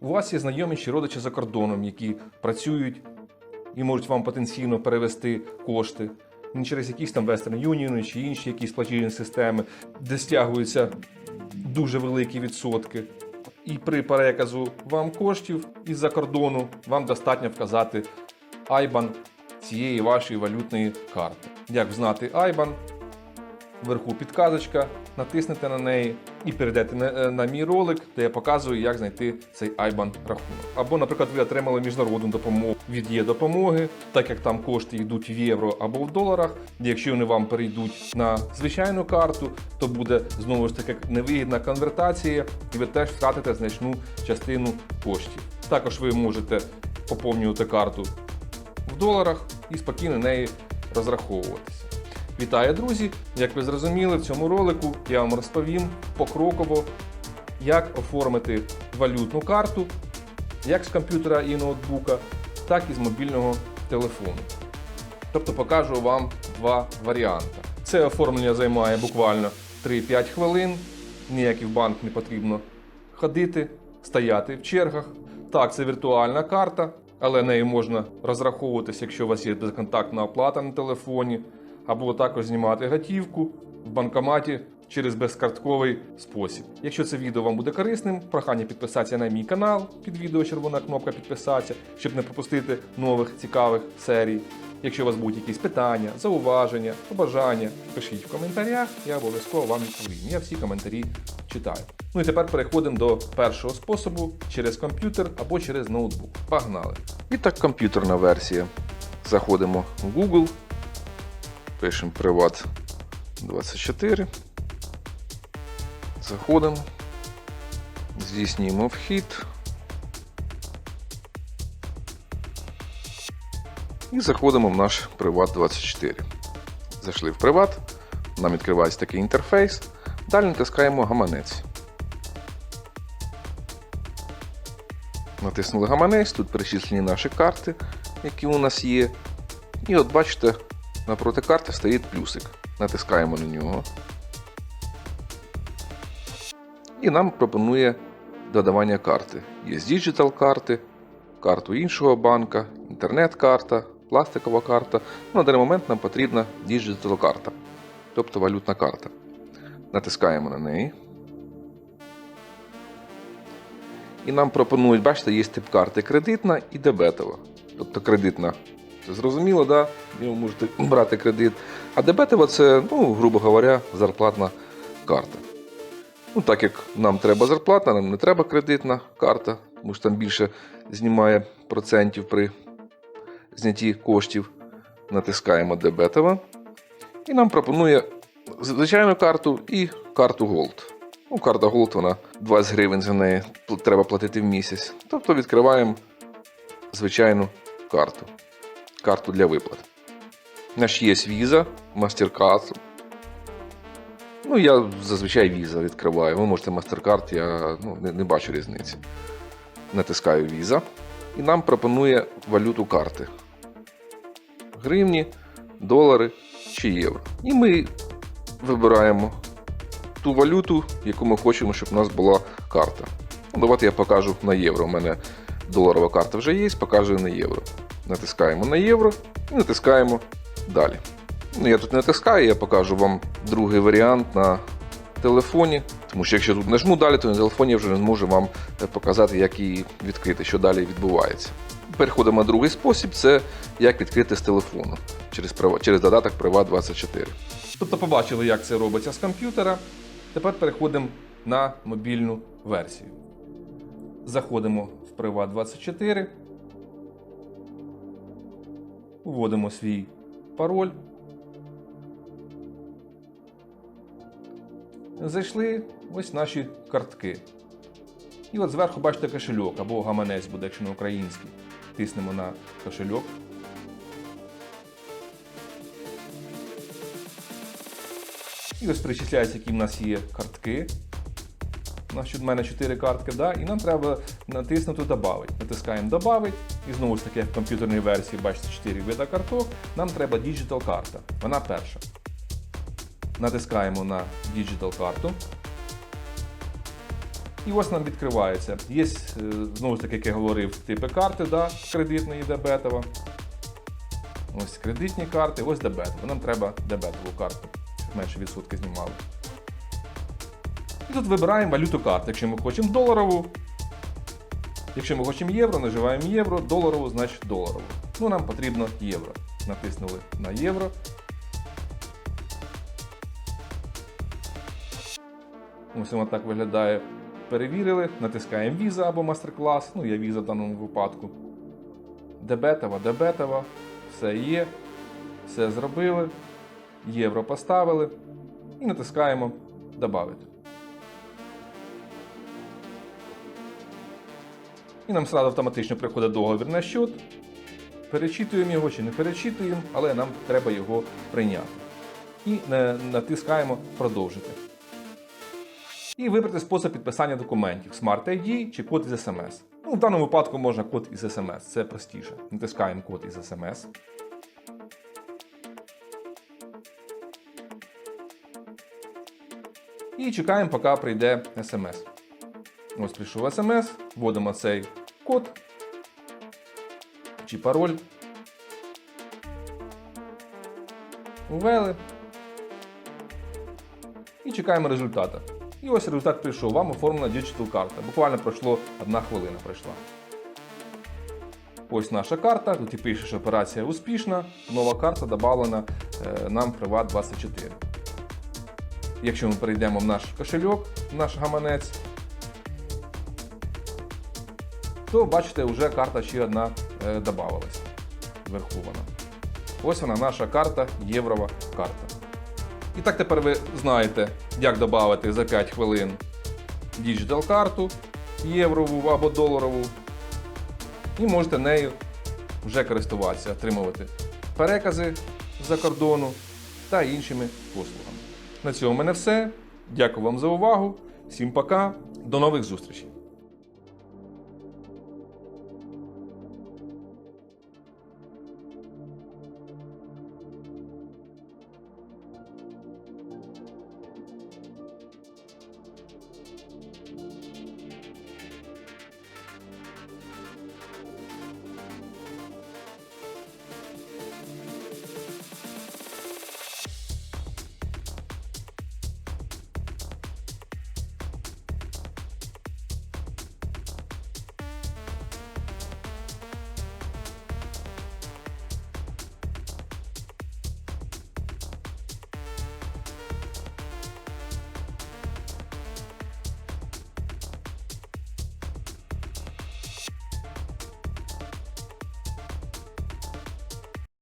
У вас є знайомі чи родичі за кордоном, які працюють і можуть вам потенційно перевести кошти не через якісь там Western Union чи інші якісь платіжні системи, де стягуються дуже великі відсотки. І при переказу вам коштів із-за кордону вам достатньо вказати IBAN цієї вашої валютної карти. Як знати IBAN? Вверху підказочка, натиснете на неї і перейдете на, е, на мій ролик, де я показую, як знайти цей IBAN рахунок. Або, наприклад, ви отримали міжнародну допомогу від є допомоги, так як там кошти йдуть в євро або в доларах. Якщо вони вам перейдуть на звичайну карту, то буде знову ж таки невигідна конвертація, і ви теж втратите значну частину коштів. Також ви можете поповнювати карту в доларах і спокійно нею розраховуватися. Вітаю, друзі! Як ви зрозуміли, в цьому ролику я вам розповім покроково, як оформити валютну карту як з комп'ютера і ноутбука, так і з мобільного телефону. Тобто покажу вам два варіанти. Це оформлення займає буквально 3-5 хвилин, ніякий в банк не потрібно ходити, стояти в чергах. Так, це віртуальна карта, але нею можна розраховуватися, якщо у вас є безконтактна оплата на телефоні, або також знімати готівку в банкоматі через безкартковий спосіб. Якщо це відео вам буде корисним, прохання підписатися на мій канал під відео червона кнопка підписатися, щоб не пропустити нових цікавих серій. Якщо у вас будуть якісь питання, зауваження, побажання, пишіть в коментарях, я обов'язково вам відповім. Я всі коментарі читаю. Ну і тепер переходимо до першого способу через комп'ютер або через ноутбук. Погнали! І так, комп'ютерна версія. Заходимо в Google, пишемо Privat 24. Заходимо, здійснюємо вхід. І заходимо в наш Privat 24. Зайшли в Privat, нам відкривається такий інтерфейс. Далі натискаємо гаманець. Натиснули гаманець, тут перечислені наші карти, які у нас є. І от бачите, напроти карти стоїть плюсик. Натискаємо на нього. І нам пропонує додавання карти. Є діджитал карти, карту іншого банка, інтернет-карта, пластикова карта. На даний момент нам потрібна діджитал карта, тобто валютна карта. Натискаємо на неї. І нам пропонують, бачите, є тип карти кредитна і дебетова. Тобто кредитна, зрозуміло, да? ви можете брати кредит. А дебетова це, ну, грубо говоря, зарплатна карта. Ну, так як нам треба зарплата, нам не треба кредитна карта, тому що там більше знімає процентів при знятті коштів. Натискаємо дебетова. І нам пропонує звичайну карту і карту Gold. Ну, карта Gold, вона 20 гривень за неї треба платити в місяць. Тобто відкриваємо звичайну карту. Карту для виплат. Наш є Visa, MasterCard. Ну, я зазвичай Visa відкриваю. Ви можете MasterCard, я ну, не, не бачу різниці. Натискаю Visa. І нам пропонує валюту карти. Гривні, долари чи євро. І ми вибираємо ту валюту, яку ми хочемо, щоб у нас була карта. Ну, давайте я покажу на євро. У мене доларова карта вже є, покажу на євро. Натискаємо на євро і натискаємо далі. Ну, я тут не натискаю, я покажу вам другий варіант на телефоні. Тому що якщо тут нажму далі, то на телефоні я вже не зможу вам е, показати, як її відкрити, що далі відбувається. Переходимо на другий спосіб це як відкрити з телефону через, через додаток Privat 24. Тобто побачили, як це робиться з комп'ютера. Тепер переходимо на мобільну версію. Заходимо в Privat 24. Вводимо свій пароль. Зайшли ось наші картки. І от зверху бачите кошельок або гаманець буде, якщо на український. Тиснемо на кошельок. І ось перечисляється, які в нас є картки. У нас в мене 4 картки, да? і нам треба натиснути Добавить. Натискаємо Добавить. І знову ж таки, як в комп'ютерній версії, бачите, 4 вида карток. Нам треба Digital карта. Вона перша. Натискаємо на Digital карту. І ось нам відкривається. Є, е, знову ж таки, як я говорив, типи карти, да, кредитної і дебетова. Ось кредитні карти, ось дебетова. Нам треба дебетову карту, щоб менше відсотки знімали. І тут вибираємо валюту карти. Якщо ми хочемо доларову, якщо ми хочемо євро, наживаємо євро, доларову, значить доларову. Ну, нам потрібно євро. Натиснули на євро. Ось воно так виглядає. Перевірили, натискаємо Visa або MasterClass, ну я Visa в даному випадку. Дебетова, дебетова, все є, все зробили, євро поставили і натискаємо Добавити. І нам сразу автоматично приходить договір на счет. Перечитуємо його чи не перечитуємо, але нам треба його прийняти. І натискаємо Продовжити. І вибрати спосіб підписання документів Smart ID чи код із SMS. Ну, в даному випадку можна код із SMS, це простіше. Натискаємо код із SMS. І чекаємо, поки прийде SMS. Ось прийшов SMS, вводимо цей код чи пароль. Ввели. І чекаємо результата. І ось результат прийшов. Вам оформлена Digital карта. Буквально пройшло одна хвилина пройшла. Ось наша карта. Тут пише, що операція успішна. Нова карта додана е, нам в Privat 24. Якщо ми перейдемо в наш кошельок, в наш гаманець, то бачите, вже карта ще одна е, додавалась. Вверху вона. Ось вона наша карта, єврова карта. І так тепер ви знаєте, як додати за 5 хвилин діджитал карту єврову або доларову. І можете нею вже користуватися, отримувати перекази з-за кордону та іншими послугами. На цьому в мене все. Дякую вам за увагу. Всім пока. До нових зустрічей!